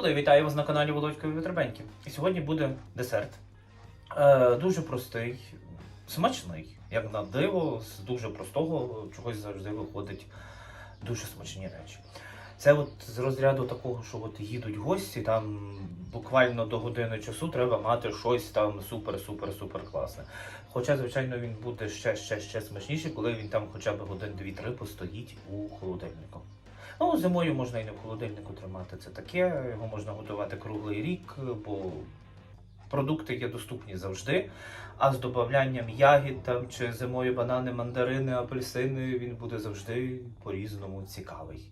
Були? Вітаю вас на каналі Володькові Витребеньки. І сьогодні буде десерт. Е, дуже простий, смачний, як на диво, з дуже простого чогось завжди виходить дуже смачні речі. Це от з розряду такого, що от їдуть гості, там буквально до години часу треба мати щось там супер-супер-супер класне. Хоча, звичайно, він буде ще ще ще смачніший, коли він там хоча б годин 2-3 постоїть у холодильнику. Ну, зимою можна і не в холодильнику тримати. Це таке. Його можна готувати круглий рік, бо продукти є доступні завжди. А з додаванням ягід там чи зимою банани, мандарини, апельсини він буде завжди по-різному цікавий.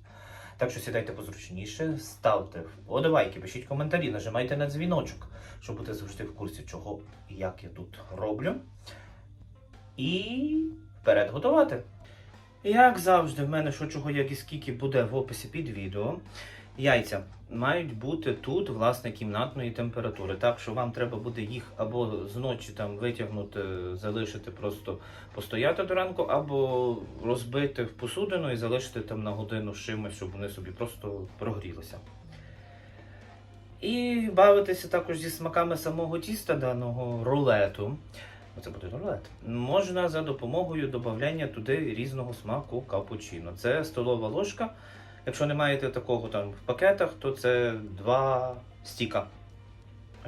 Так що сідайте позручніше, ставте вподобайки, пишіть коментарі, нажимайте на дзвіночок, щоб бути завжди в курсі, чого і як я тут роблю. І вперед готувати. Як завжди, в мене що чого, як і скільки буде в описі під відео. Яйця мають бути тут, власне, кімнатної температури. Так що вам треба буде їх або зночі там витягнути, залишити, просто постояти до ранку, або розбити в посудину і залишити там на годину з чимось, щоб вони собі просто прогрілися. І бавитися також зі смаками самого тіста даного рулету. Це буде рулет. Можна за допомогою додавання туди різного смаку капучино. Це столова ложка. Якщо не маєте такого там в пакетах, то це два стіка.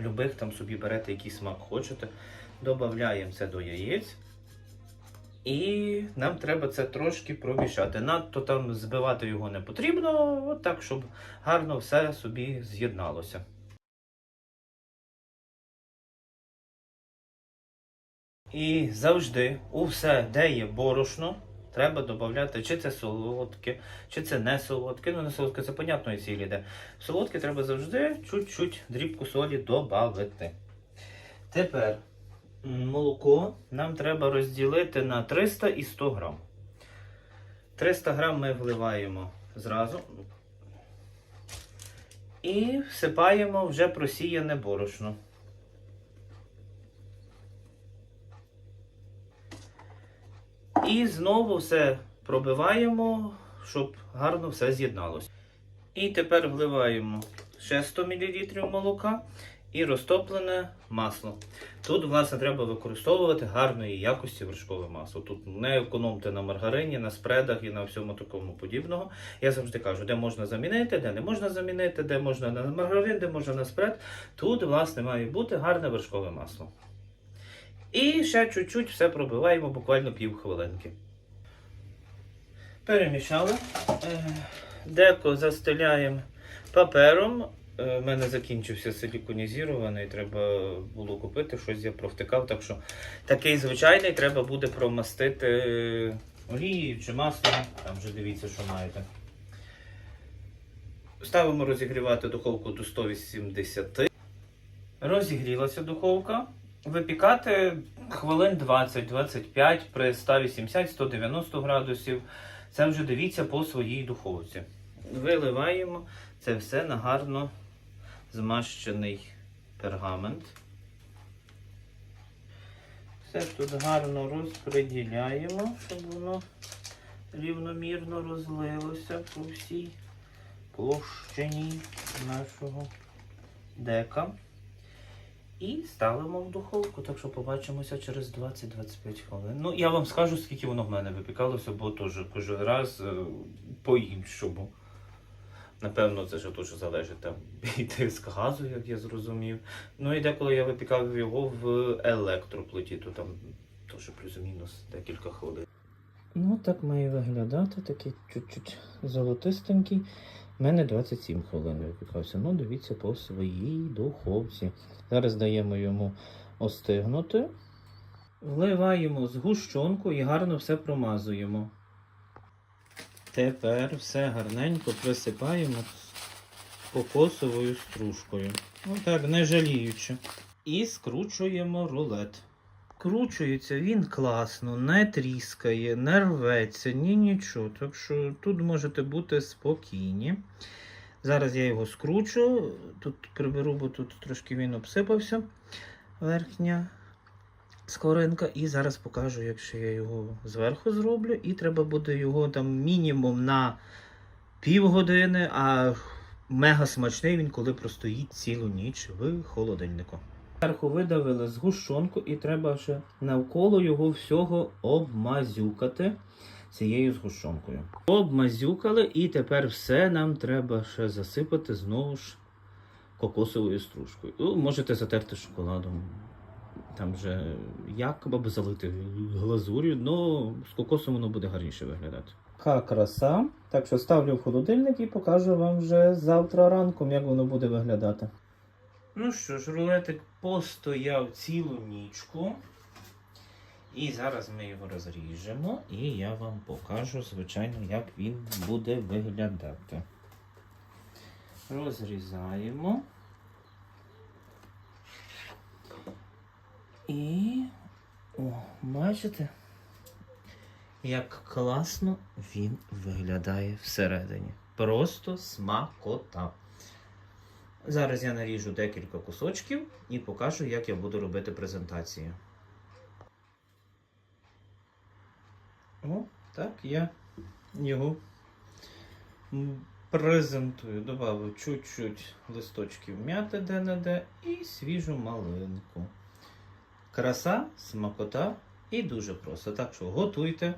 Любих там собі берете, який смак хочете. Додаємо це до яєць. І нам треба це трошки промішати. Надто там збивати його не потрібно, от так, щоб гарно все собі з'єдналося. І завжди у все, де є борошно, треба додати, чи це солодке, чи це не солодке. Ну, не солодке, це понятно, і цілі йде. Солодке треба завжди чуть-чуть дрібку солі додати. Тепер молоко нам треба розділити на 300 і 100 грам. 300 грам ми вливаємо зразу. І всипаємо вже просіяне борошно. І знову все пробиваємо, щоб гарно все з'єдналося. І тепер вливаємо ще 100 мл молока і розтоплене масло. Тут, власне, треба використовувати гарної якості вершкове масло. Тут не економте на маргарині, на спредах і на всьому такому подібного. Я завжди кажу, де можна замінити, де не можна замінити, де можна на маргарин, де можна на спред. Тут, власне, має бути гарне вершкове масло. І ще чуть-чуть все пробиваємо, буквально пів хвилинки. Перемішали. Е, Деко застеляємо папером. Е, У мене закінчився силіконізірований, треба було купити, щось я провтикав. Так що такий звичайний треба буде промастити олією чи маслом. Там вже дивіться, що маєте. Ставимо розігрівати духовку до 180. Розігрілася духовка. Випікати хвилин 20-25 при 180-190 градусів. Це вже дивіться по своїй духовці. Виливаємо це все на гарно змащений пергамент. Все тут гарно розподіляємо, щоб воно рівномірно розлилося по всій площині нашого дека. І ставимо в духовку, так що побачимося через 20-25 хвилин. Ну, я вам скажу, скільки воно в мене випікалося, бо теж кожен раз е, по-іншому. Напевно, це ж теж залежить там і тиск газу, як я зрозумів. Ну і деколи я випікав його в електроплиті, то там теж плюс-мінус декілька хвилин. Ну, так має виглядати, такий чуть-чуть золотистенький. У мене 27 хвилин випікався. Ну, дивіться по своїй духовці. Зараз даємо йому остигнути. Вливаємо згущенку і гарно все промазуємо. Тепер все гарненько присипаємо кокосовою стружкою. Отак, не жаліючи. І скручуємо рулет. Кручується він класно, не тріскає, не рветься, ні нічого. Так що тут можете бути спокійні. Зараз я його скручу. Тут приберу, бо тут трошки він обсипався. Верхня скоринка. І зараз покажу, якщо я його зверху зроблю. І треба буде його там мінімум на півгодини, а Мега смачний він, коли простоїть цілу ніч в холодильнику. Зверху видавили згущенку і треба ще навколо його всього обмазюкати цією згущенкою. Обмазюкали, і тепер все нам треба ще засипати знову ж кокосовою стружкою. Ну, можете затерти шоколадом. Там же як б залити глазур'ю, але з кокосом воно буде гарніше виглядати. Яка краса. Так що ставлю в холодильник і покажу вам вже завтра ранком, як воно буде виглядати. Ну що ж, рулетик постояв цілу нічку. І зараз ми його розріжемо, і я вам покажу, звичайно, як він буде виглядати. Розрізаємо. І. О, бачите? Як класно він виглядає всередині. Просто смакота. Зараз я наріжу декілька кусочків і покажу, як я буду робити презентацію. О, так я його презентую. Добавив чуть-чуть листочків м'яти де-не-де і свіжу малинку. Краса, смакота і дуже просто. Так що готуйте.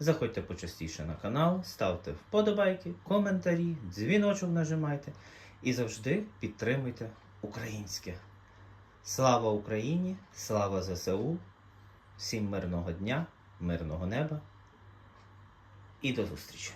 Заходьте почастіше на канал, ставте вподобайки, коментарі, дзвіночок нажимайте і завжди підтримуйте українське. Слава Україні! Слава ЗСУ! Всім мирного дня, мирного неба і до зустрічі!